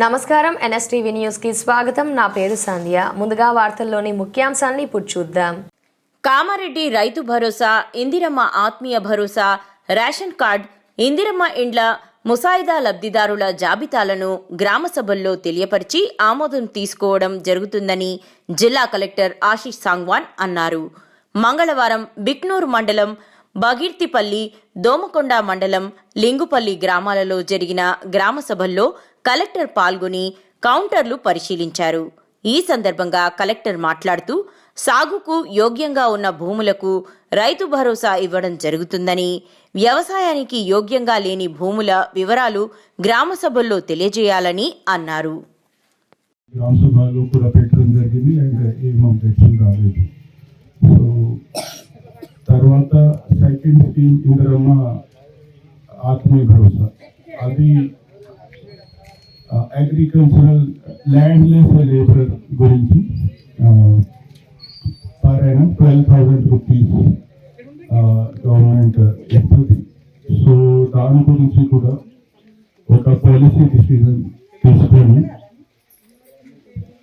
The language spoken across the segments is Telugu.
నమస్కారం ఎన్ఎస్టీవీ న్యూస్కి స్వాగతం. నా పేరు సంధ్య. ముందుగా వార్తల్లోని ముఖ్యాంశాన్ని ఇప్పుడు చూద్దాం. కామారెడ్డి రైతు భరోసా ఇందిరమ్మ ఆత్మీయ భరోసా రేషన్ కార్డ్ ఇందిరమ్మ ఇండ్ల ముసాయిదా లబ్ధిదారుల జాబితాలను గ్రామ సభల్లో తెలియపరిచి ఆమోదం తీసుకోవడం జరుగుతుందని జిల్లా కలెక్టర్ ఆశీష్ సాంగ్వాన్ అన్నారు. మంగళవారం బిక్నూరు మండలం బగిర్తిపల్లి దోమకొండ మండలం లింగుపల్లి గ్రామాలలో జరిగిన గ్రామ సభల్లో కలెక్టర్ పాల్గొని కౌంటర్లు పరిశీలించారు. ఈ సందర్భంగా కలెక్టర్ మాట్లాడుతూ సాగుకు యోగ్యంగా ఉన్న భూములకు రైతు భరోసా ఇవ్వడం జరుగుతుందని వ్యవసాయానికి యోగ్యంగా లేని భూముల వివరాలు గ్రామ సభల్లో తెలియజేయాలని అన్నారు. తర్వాత సెకండ్ స్కీమ్ ఇందరమ్మ ఆత్మీయ భరోసా. అది అగ్రికల్చరల్ ల్యాండ్ లెస్ లేబర్ గురించి పర్ అయినా ట్వెల్వ్ థౌజండ్ రూపీస్ గవర్నమెంట్ ఇస్తుంది. సో దాని గురించి కూడా ఒక పాలసీ డిసిజన్ తీసుకొని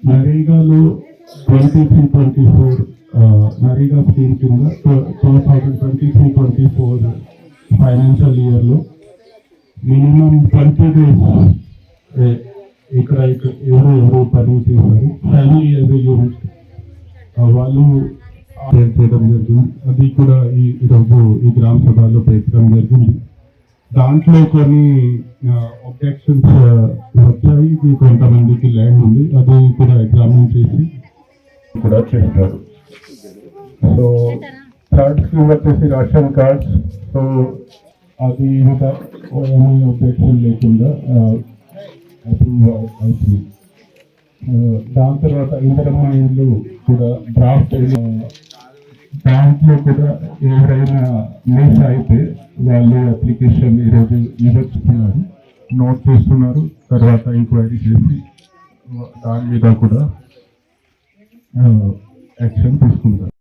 నరేగాలో twenty three twenty four NREGA scheme కింద two thousand twenty three twenty four financial ఇయర్లో మినిమం ట్వంటీ డేస్ ఇక్కడ ఇక్కడ ఎవరు ఎవరు పని చేశారు. ఫ్యామిలీ యాజ్ యూనిట్ వాళ్ళు చేయడం జరిగింది? అది కూడా ఈ ఈరోజు ఈ గ్రామ సభలో పెట్టడం జరిగింది. దాంట్లో కొన్ని అబ్జెక్షన్స్ వచ్చాయి. కొంతమందికి ల్యాండ్ ఉంది. అది కూడా ఎగ్జామిన్ చేసి కూడా చేస్తారు సో థర్డ్ స్కీమ్ వచ్చేసి రేషన్ కార్డ్స్ సో అది ఇంకా ఏమీ అబ్జెక్షన్ లేకుండా అప్రూవ్ అవుతుంది దాని తర్వాత ఇంతరమ్మ ఇల్లు కూడా డ్రాఫ్ట్ దాంట్లో కూడా ఎవరైనా మిస్ అయితే వాళ్ళు అప్లికేషన్ ఈరోజు ఇవ్వచ్చుతున్నారు నోట్ చేస్తున్నారు తర్వాత ఎంక్వైరీ చేసి దాని మీద కూడా యాక్షన్ తీసుకుంటారు.